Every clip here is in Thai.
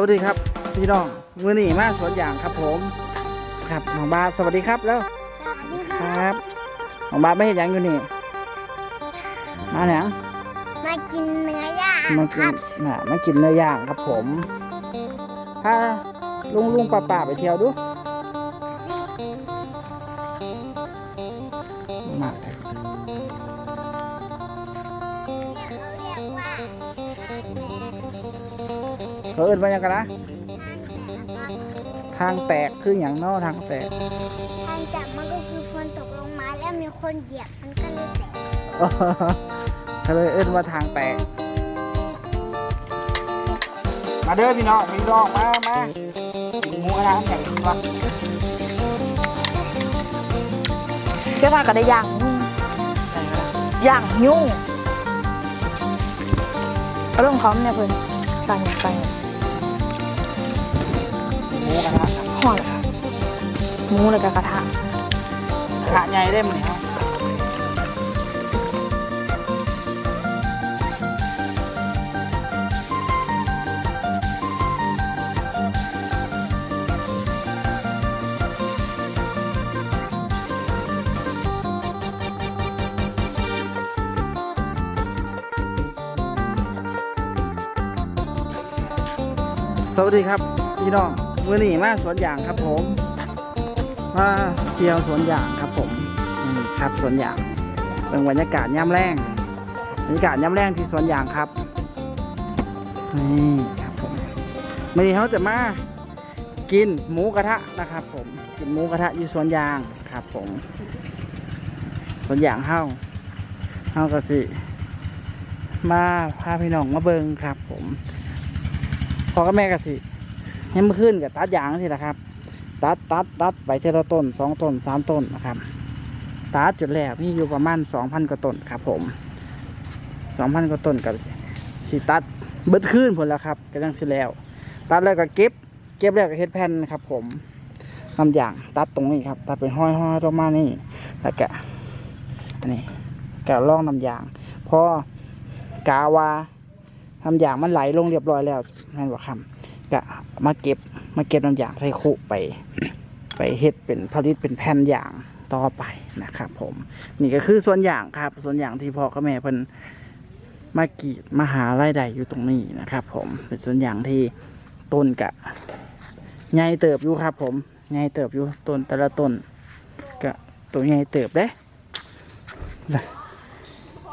วัสดีครับ พี่น้องมือหนีมาสวนอย่างครับผมครับน้องบาสสวัสดีครับแล้วสวัสดีคค่ะรับน้องบาสไม่เห็นยังอยู่นี่มาหนังมากินเนื้อย่างมาคกิรันบน่ะมากินเนื้อย่างครับผมพาลุงลุงป้าป้าไปเที่ยวดู เขาเรียกว่าเขาเอินว่าหยังกันนะทางแตกคืออย่างเนอทางแตกทางจับมันก็คือฝนตกลงมาแล้วมีคนเหยียบมันก็เลยแตกเขาเลยเอิ้นว่าทางแตก มาเด้อพี่น้องพี่น้องมามากินหมูกระทะแข่งกันวะเจ้าว่าก็ได้ย่างยุ่งย่างยุ่งเอาลงเขาเนี่ยเพิ่นไปเนี่ยไปเนี่ยหมู กระทะครับห่อเลยค่ะหมูเลยกับกระทะกระทะใหญ่ได้มั้ยครับสวัสดีครับ พี่น้อง มือหนีมาสวนยางครับผมมาเที่ยวสวนยางครับผมครับสวนยางเป็นบรรยากาศย่ำแรงบรรยากาศย่ำแรงที่สวนยางครับนี่ครับผมวันนี้เขาจะมากินหมูกระทะนะครับ ผมกินหมูกระทะอยู่สวนยางครับ ผมสวนยางเฮาเฮาก็สิมาพาพี่น้องมาเบิงครับ ผมพ่อกับแม่ก็สิ ให้มันขึ้นกับตัดยางสินะครับ ตัดตัดตัดไปเทละต้นสองต้นสามต้นนะครับ ตัดจุดแรกมีอยู่ประมาณสองพันกว่าต้นครับ ผมสองพันกว่าต้นกับสิตัดเบิดขึ้นผลแล้วครับก็ยังสิแล้ว ตัดแล้วก็เก็บ เก็บแล้วก็เฮ็ดแผ่นครับ ผมน้ำยางตัดตรงนี้ครับตัดเป็นห้อยห้อยๆตรงมานี่แล้วก็อันนี้ก็ล่องน้ำยางพอกาวาน้ำยางมันไหลลงเรียบร้อยแล้วนั่นบอกครั ก็มาเก็บมาเก็บน้ำยางใส่คุไป ไปเฮ็ดเป็นผลิตเป็นแผ่นยางต่อไปนะครับ ผม นี่ก็คือส่วนอย่างครับ ส่วนอย่างที่พ่อกับแม่เพิ่นมากีดมาหารายได้อยู่ตรงนี้นะครับ ผมเป็นส่วนอย่างที่ต้นกะใหญ่เติบอยู่ครับ ผมใหญ่เติบอยู่ต้นแต่ละต้นก็ตัวใหญ่เติบเด้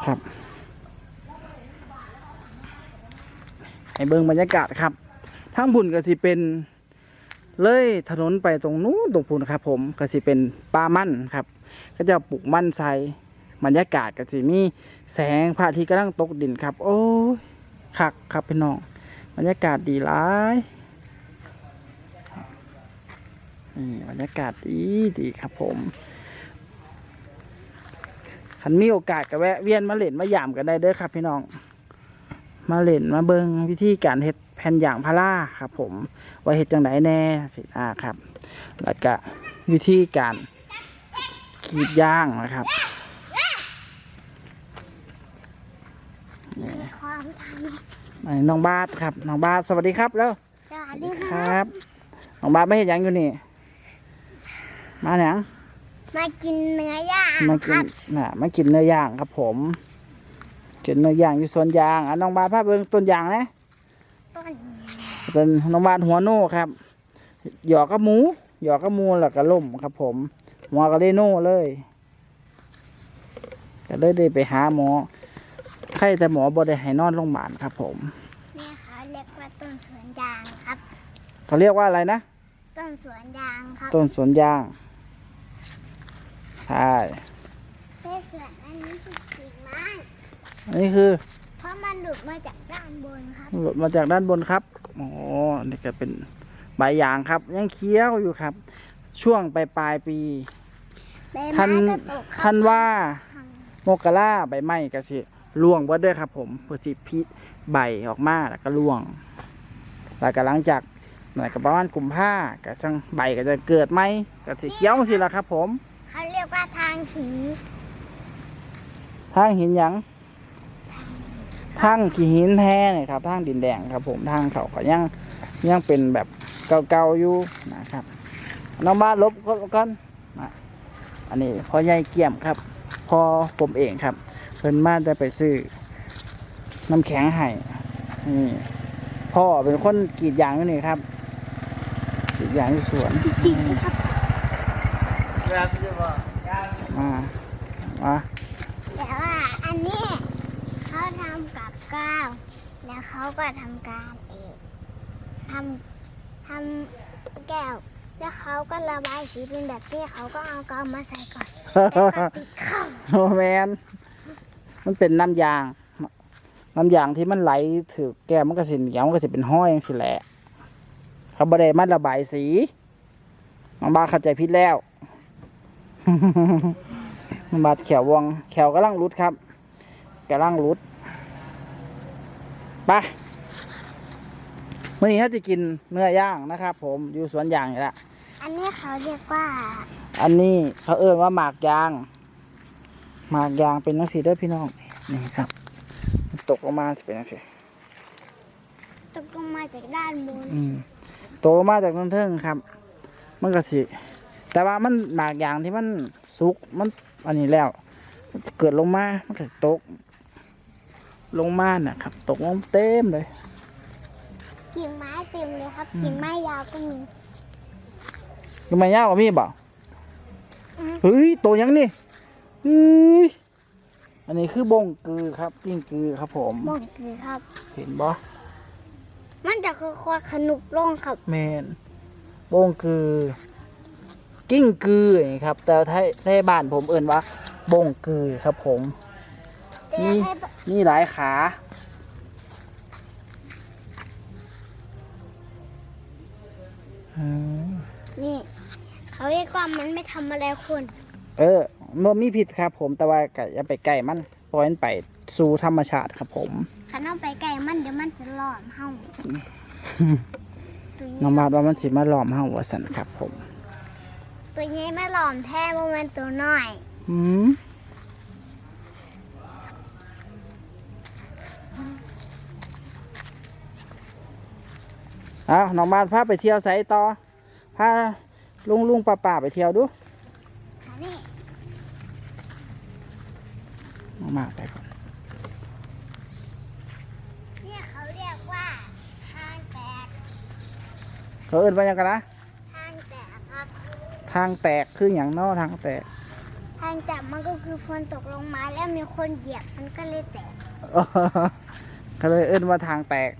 ครับให้เบิ่งบรรยากาศครับ ทางบุญก็สิเป็นเลยถนนไปตรงนู้นตรงพูนครับ ผมก็สิเป็นป่ามั่นครับ ก็จะปลูกมั่นใส่บรรยากาศก็สิมีแสงพระอาทิตย์กำลังตกดินครับ โอ้ยคักครับพี่น้องบรรยากาศดีหลายนี่บรรยากาศดีดีครับผมคันมีโอกาสก็แวะเวียนมาเล่นมาหยามกันได้เด้อครับ พี่น้อง มาเล่นมาเบิงวิธีการเฮ็ด ผ่นอย่างพาราครับ ผมว่าเฮ็ดจังไดแน่สิอ่าครับ แล้วก็วิธีการกรีดยางนะครับนี่ความทันอันนี้น้องบาสครับน้องบาสสวัสดีครับแล้วสวัสดีคครรัับน้องบาสไม่เห็นยังอยู่นี่ มาหนังมากินเนื้อย่างมาคกิรันบน่ะมากินเนื้อย่างครับผมกินเนื้อย่างอยู่สวนยางอะน้องบาสพาเบิ่งต้นยางนะต้น เป็นน้องบานหัวโน่ครับ หยอกกับหมู หยอกกับหมูแล้วก็ล่มครับ ผมหัวก็เลยโน่เลย ก็เลยได้ไปหาหมอไข้แต่หมอบ่ได้ให้นอนโรงพยาบาลครับ ผมนี่เขาเรียกว่าต้นสวนยางครับเขาเรียกว่าอะไรนะต้นสวนยางครับ ต้นสวนยางใช่เต้สวนอันนี้คือกิ่งไม้อันนี้คือเพราะ มันหลุดมาจากด้านบนครับหลุดมาจากด้านบนครับโอ้อันนี่ก็เป็นใบยางครับ ยังเคี้ยวอยู่ครับ ช่วงปลายปลายๆปีใบท่านไม้ก็ตกครับท่านว่าพังโมกราใบไม้ก็สิร่วงเบิดเด้อครับ ผมเพื่อสิพิใบออกมาแล้วก็ร่วง แล้วก็หลังจากนั่นก็ประมาณกุมภาก็จังใบก็จะเกิดไหมก็สิเขียวสิละครับ ผม เขาเรียกว่าทางหินทางหินหยัง ทางขี้หินแท้เนี่ยครับทางดินแดงครับ ผมทางเขาก็ยังยังเป็นแบบเก่าๆอยู่นะครับน้องบ้านลบกันนะอันนี้พอใหญ่เกี่ยมครับพอผมเองครับเพิ่นมาได้ไปซื้อน้ำแข็งให้นี่พ่อเป็นคนกรีดยางอยู่นี่ครับกรีดยางที่สวนจริงๆครับมามาแต่ว่าอันนี้เขาทำกับก้าวแล้วเขาก็ทำการเองทำทำแก้ว แล้วเขาก็ระบายสีเป็นแบบนี้เขาก็เอากาวมาใส่ก่อนแล้วก็ติดเข้าโอแมนมันเป็นน้ำยาง น้ำยางที่มันไหลถือแก้วมันก็สิเหนียวมันก็สิเป็นห้อยอย่างสิแหละเขาบไดมันระบายสีน้องบาเข้าใจผิดแล้วน้องบาแขววงแขวกำลังรุดครับกำลังรุด ไปวันนี้ถ้าจะกินเนื้อย่างนะครับ ผมอยู่สวนยางนี่แหละอันนี้เขาเรียกว่า อันนี้เขาเอ่นว่าหมากยาง หมากยางเป็นนังสีเด้อพี่น้องนี่ครับ ตกลงมาจะเป็นนังสีตกลงมาจากด้านบนอืมตกลงมาจากต้นเทิงครับ มันก็สิ แต่ว่ามันหมากยางที่มันสุกมันอันนี้แล้ว เกิดลงมามันก็สิตก ลงมาน่ะครับ ตกลงเต็มเลย กิ่งไม้เต็มเลยครับอืมกิ่งไม้ยาวก็มียังไม่ยาวกว่ามีบ่อืมเฮ้ยโตยังนี่เฮ้ยอันนี้คือบงกือครับกิ้งกือครับ ผมบอกเลยครับ เห็นบ่มันจะค่อยๆขนุกลงครับแมนโบงคือ กิ้งกืออย่างนี้ครับ แต่ไทยไทยบ้านผมเอิ่นว่าบงคือครับผม แต่นี่ให้นี่หลายขาอืมนี่ เขาเรียกว่ามันไม่ทำอะไรคน เออมันมีผิดครับ ผมแต่ว่าก็อย่าไปใกล้มันปล่อยมันไปสู่ธรรมชาติครับผมขันเอาไปไกลมันเดี๋ยวมันจะหลอมเฮาตัวน้องนี้มาดว่ามันสิมาหลอมห้างวัสันครับผม ตัวนี้ไม่หลอมแท้โมเมนตัวน้อย อืม เอาน้องมาดพาไปเที่ยวไสต่อพาลุงลุงป้าป่าไปเที่ยวดูอันนี้น้องมาดไปก่อนเนี่ยเขาเรียกว่าทางแตกเขาเอิ้นว่าหยังกันนะทางแตกครับทางแตกคืออย่างเนอทางแตกทางแตกมันก็คือฝนตกลงมาแล้วมีคนเหยียบมันก็เลยแตก เขาเลยเอิ้นว่าทางแตก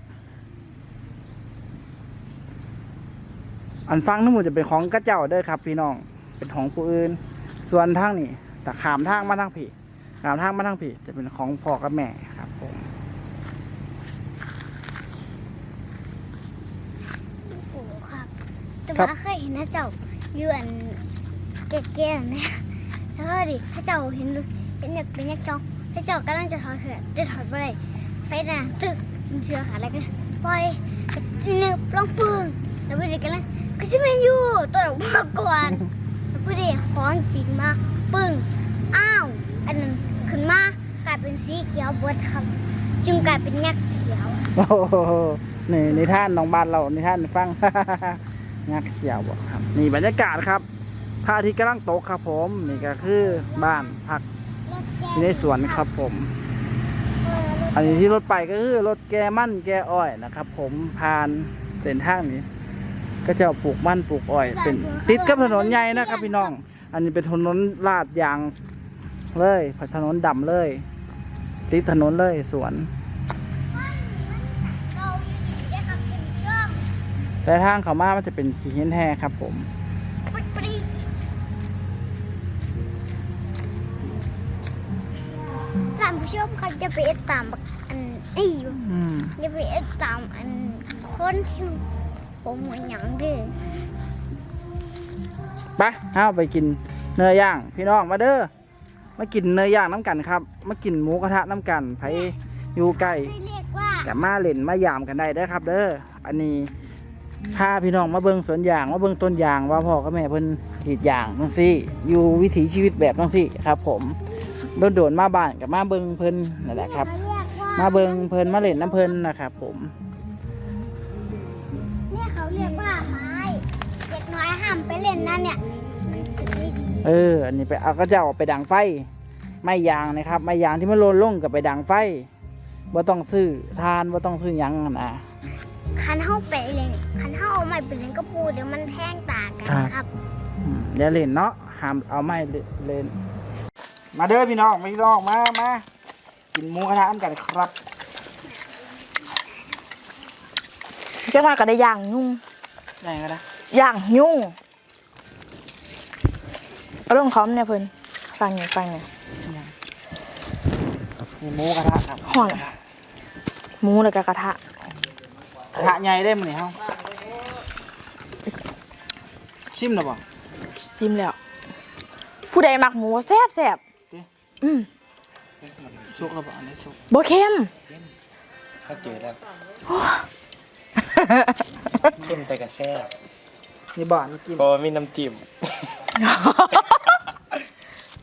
อันฟังทั้งหมดจะเป็นของกระเจ้าเด้อครับ พี่น้องเป็นของผู้อื่น ส่วนทางนี่แต่ขามทางมาทางผีขามทางมาทางผีจะเป็นของพ่อกับแม่ครับผมโอ้ครับ แต่ครับว่าเคยเห็นนะเจ้าอยืนแก่ๆเนี่ยแล้วก็ดิถ้าเจ้าเห็นเห็นเนี่ยเป็นยักษ์จองถ้าเจ้ากำลังจะถอดเสื้อจะถอดไปเลยไปนะตึกสินเชื่อขาแล้วก็ปล่อยก็เนึบลองปึ้งแล้วพอดีกำลัง ก็จะไม่อยู่ตัวออกมาก่อนแล้วพอดีของจริงมาปึ้งอ้าวอันนั้นขึ้นมากลายเป็นสีเขียวบดครับ จึงกลายเป็นยักษ์เขียวโอ้โหนี่ในท่านน้องบ้านเราในท่านฟังงักเขียวบอกครับ นี่บรรยากาศครับพระอาทิตย์กำลังตกครับ ผมนี่ก็คือบ้านพักอยู่ในสวนครับผม อันนี้ที่รถไปก็คือรถแกมั่นแกอ้อยนะครับ ผมผ่านเส้นทางนี้ ก็จะปลูกมั่นปลูกอ้อย เป็นติดกับถนนใหญ่นะครับพี่น้อง อันนี้เป็นถนนลาดยางเลยถนนดำเลย ติดถนนเลยสวนเราอยู่ดีได้ครับเป็นช่องแต่ทางเขามามันจะเป็นสีเห็นแท้ครับผมปรีปรีท่านผู้ชมครับจะไปเอ็ดตามบักอันไอ้อยู่อืมจะไปเอ็ดตามอันคนที่ ผมเหมือนหยังเด้อไปเอาไปกินเนื้อย่าง พี่น้องมาเด้อมากินเนื้อย่างน้ำกันครับ มากินหมูกระทะน้ำกันไผอยู่ใกล้ไม่เรียกว่ากับมาเล่นมายามกันได้เด้อครับ เด้ออันนี้พาพี่น้องมาเบิ่งสวนยางมาเบิ่งต้นยางว่าพ่อกับแม่เพิ่นกรีดยางจังซี่ อยู่วิถีชีวิตแบบจังซี่ครับ ผมโดนโดนๆมาบ้านกับมาเบิ่งเพิ่นนั่นแหละครับเขาเรียกว่า มาเบิงเพลินมาเล่นน้ำเพลินนะครับผม เนี่ยเขาเรียกว่าไม้เด็กน้อยห้ามไปเล่นนั่นเนี่ย มันถึงไม่ดีเออ อันนี้ไปเอาก็จะเอาไปดังไฟ ไม้ยางนะครับ ไม้ยางที่มันโลนลงกับไปดังไฟว่าต้องซื้อทานว่าต้องซื้อหยังนะคันเข้าไปเลยคันเข้าเอาไม้ไปเล่นก็ปูเดี๋ยวมันแพงตากันครับอืมอย่าเล่นเนาะห้ามเอาไม้เล่น มาเด้อพี่น้องพี่น้องมามากินหมูกระทะกันครับ เจ้าหน้าก็ได้ย่างยุ่งได้ก็ได้ย่างยุ่งเอาเรื่องคอมเนี่ยเพิ่นฟังหน่อยฟังหน่อยมีหมูกระทะครับห่อนหมูแล้วก็กระทะกระทะใหญ่ได้มั้ยเฮาชิมหรือเปล่าชิมแล้ว ผู้ใดมักหมูแซ่บแซ่บจริงอืมสุกหรือเปล่าอันนี้สุกบ่เค็มถ้าเจอแล้ว เข้มแต่กระแซ่บนี่บ่อนนี่กิน เพราะว่ามีน้ำจิ้ม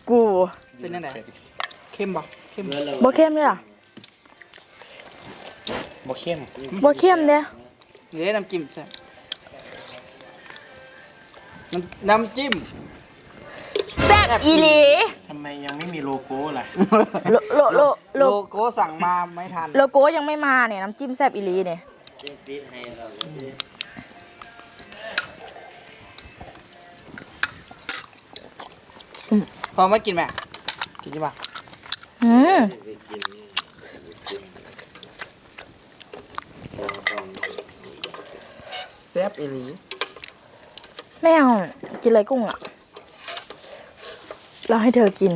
กูเป็นยังไงเข้มบ่เข้มบ่เค็มเลยเหรอบ่เข้มบ่เค็มเด้อเหลือน้ำจิ้มใช่น้ำน้ำจิ้มแซ่บอีหลีทำไมยังไม่มีโลโก้ล่ะโลโลโลโลโลโก้สั่งมาไม่ทัน โลโก้ยังไม่มาเนี่ยน้ำจิ้มแซ่บอีหลีเนี่ย พอไม่กินไหมกินใช่ปะอืมแซ่บอีหลีไม่เอากินอะไรกุ้งอะ เราให้เธอกิน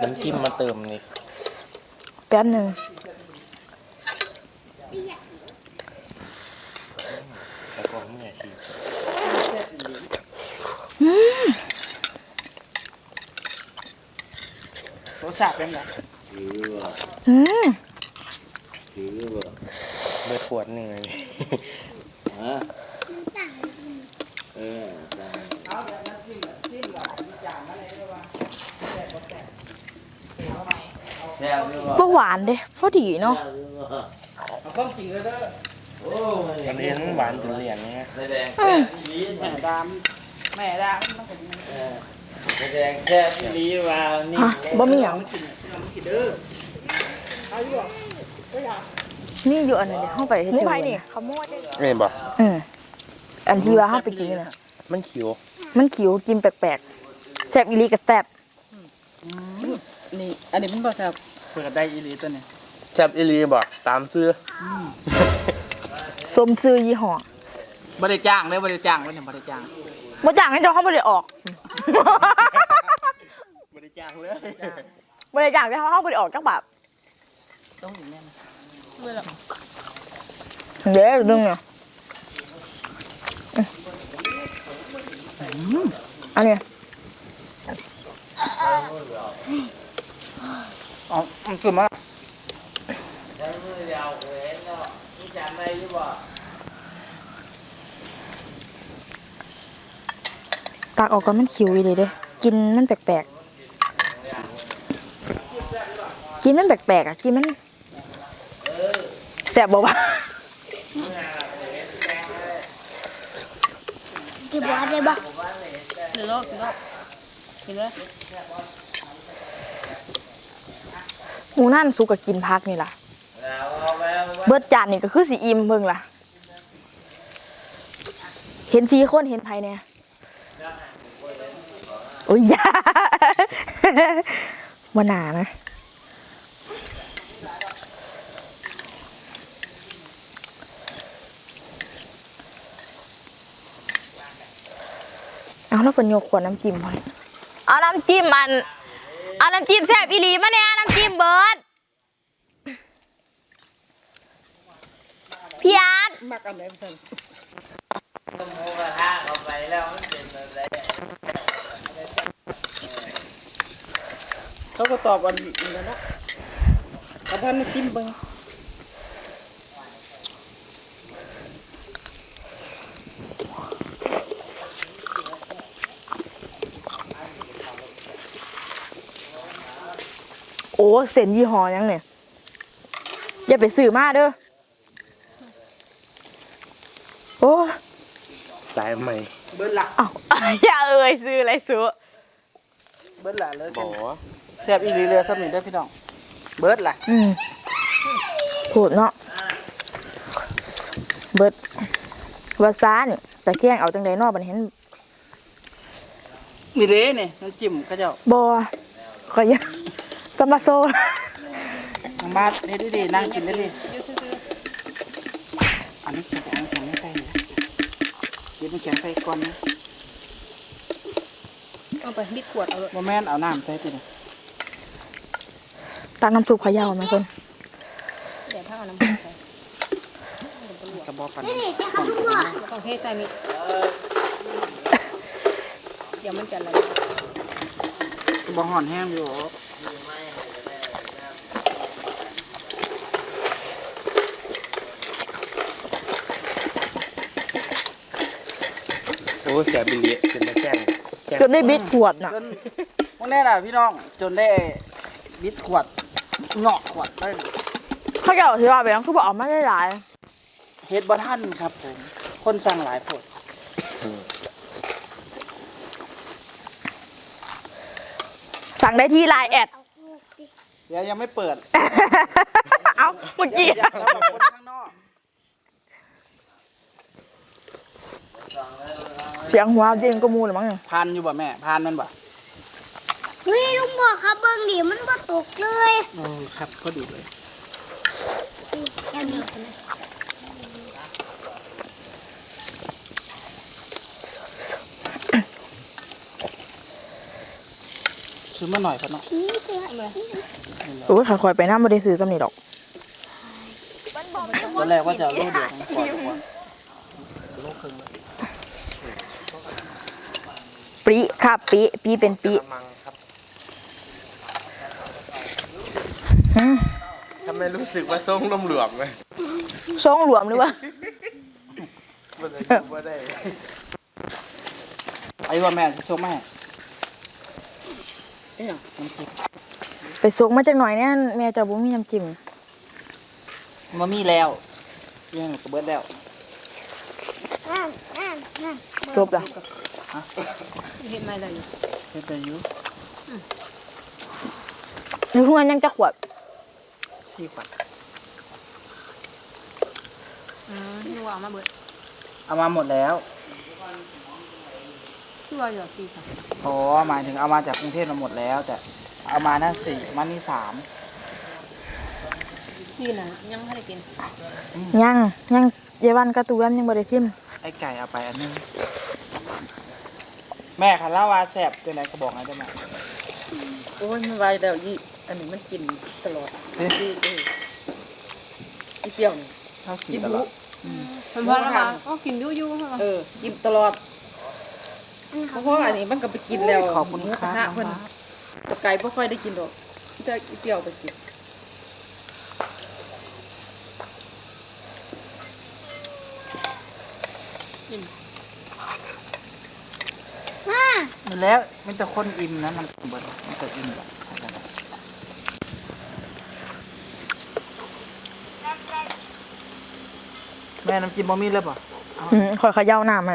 น้ำจิ้มมาเติมนี่ แป๊บหนึ่งแต่ก่อนเมื่ออาชีพรสชาติเป็นไงอืม เบิดขวดหนึ่งเลย บ่หวานเด้พอดีเนาะเอาความจริงเลยเด้ออันนี้หวานเป็นเหรียญนะอืมแม่ดามแม่ดามต้องกินแดงแค่ที่ลีมานี่ฮะบ่มีหยังกินกินเด้อนี่อยู่อันนั้นเดี๋ยวเข้าไปให้เจอนี่ขโมยไม่บอกอืมอันที่ว่าเข้าไปกินน่ะมันเขียว มันขิวกินแปลกๆแซ่บอีหลีกับแซ่บนี่อันนี้มันบ่แซ่บ เปิดได้อีหลีตัวนี้แซ่บอีหลีบอกตามซื้อสมซื้อยี่ห้อบ่ได้จ้างเลยบ่ได้จ้างเลยเนี่ยบ่ได้จ้างบ่จ้างให้เจ้าเขาบ่ได้ออกบริจาคเลยบ่ได้จ้างให้เขาบ่ได้ออกจักบาทต้องอีกแน่นะเด้อดึงเนี่ยอันนี้ อ๋อมันคือมาใช้มือยาวเว้นเนาะนี่จำได้หรือเปล่าตักออกก่อนมันขิวอีเลยเด้กินมันแปลกๆ กินมันแปลกๆอะกินมันแสบบ่วะกี่บอสเลยบอก หมูนั่นสุกกินพักนี่ล่ะแล้วเบิดจานนี่ก็คือสีอิ่มเบิ่งล่ะ เห็นสีคนเห็นไผเนี่ยโอ้ยยาวาหนานะเอาแล้วเป็นโยกขวดน้ำจิ้มพอเลยเอาน้ำจิ้มมัน เอาน้ำจิ้มแซ่บอีหลีมาเนี่ยน้ำจิ้มเบิร์ดพี่อาร์ตมักอันไหนเพิ่นหมูกระทะเข้าไปแล้วมันเป็นอะไรเขาก็ตอบอันนี้แล้วเนาะเอาท่านจิ้มเบิ่ง เส้นยี่ห้อหยังเนี่ยอย่าไปซื้อมาเด้อโอ้สายใหม่เบิ้ลละเอ้าอย่าเอ่ยซื้ออะไรซื้อเบิ้ลละเลยบอแซ่บอีหลีเรือสักหนึ่งได้อพี่น้อง เบิ้ลละอืมพูดเนาะเบิดวาซานี่แต่เคียงเอาจังไดเนอกบันเห็นมีเล้นี่น้ำจิ้มเขาเจ้าบอก็ยัง สมาโซทางบ้านเฮ็ดดีๆนั่งกินได้ดีอันนี้แข็งอันนี้แข็งไม่ใส่นะเดี๋ยวมันแข็งใส่ก่อนนะเอาไปบิดขวดเอาเลยบ่แม่นเอาน้ำใส่ตินะตักน้ำซุปเขยาวไหมคนเดี๋ยวถ้าเอาน้ำมันใส่กระบอกปันนี่จะทำตัวไม่ต้องเทใส่มิเดี๋ยวมันจะอะไรกระบอกห่อนแห้งอยู่ อ้แสบบิลลี่เป็นมาแจ้งแจ้งจนได้บิดขวดน่ะจนพวกนี้น่ะพี่น้องจนได้บิดขวดเงาะขวดได้เขาจะเอาที่ว่าไปยังคือบอกเอามาได้หลายเฮ็ดบ่ทันครับผมคนสั่งหลายโพดสั่งได้ที่ไลน์แอดเอาลูกดิเดี๋ยวยังไม่เปิด เอาเมื่อกี้อยากสำหรับคนข้างนอก เสียงหัวเด้งก็มูเลยมั้งเนี่ยพานอยู่บ่แม่พานมันบ่เฮ้ยลุงบอกครับเบิ้งดิมันบ่ตกเลยโอ้ครับก็ดีเลยแค่นี้นะซื้อมาหน่อยพะเนาะนี่คือโอ้ยขันคอยไปน้ำไม่ได้ซื้อสำนีดอกตอนแรกว่าจะเอาลูกเดียวของขวดกว่าลูกครึ่งเลย ปีครับปีปีเป็นปีมังครับหืมทำไมรู้สึกว่าส้มลมหลวมเลยทรงหลวมหรือวะมันจะอยู่ว่าได้ไอ้ว่าแม่ส่งแม่เอ๊ะมันคิดไปซกมาจากหน่อยเนี่ยแม่เจะบุ้มีน้ำจิ้มมันมีแล้วเรื่องกระเบิดแล้วนั่นนั่นนั่นจบละ เห็นไหมเลยเฮ็ดได้อยู่อยู่ทุกวันยังจะขวดสี่ขวดอืมนี่ว่าเอามาเบิดเอามาหมดแล้วที่ว่าอยู่สี่ค่ะอ๋อหมายถึงเอามาจากกรุงเทพมาหมดแล้ว แต่เอามานั่นสี่มันนี่สามที่น่ะยังไม่ได้กินยังยังเยาวันกับตูแวมยังบ่ได้ซิมไอ้ไก่เอาไปอันนึง แม่คันเล่าวาแสบเป็นไรก็บอกไงได้ไหมโอ้ยไม่ไหวแล้วยี่อันนี้มันกินตลอดเฮ้ยที่เอออีเปรี้ยวนี่เท่ากินตลอดมันพอแล้วมาก็กินยู่ยู่เออกินตลอดเพราะว่าอันนี้มันก็ไปกินแล้วขอบคุณหมูคกระรับทะเพิ่นแต่ไก่บ่ค่อยได้กินดอกที่จะอีเปรี้ยวไปกิน แล้วมันจะคนอิ่มนะมันเบิดมันจะอิ่มแบบแม่น้ำจิ้มบะหมี่เลยป่ะอืมคอยเขย่าหน้าไหม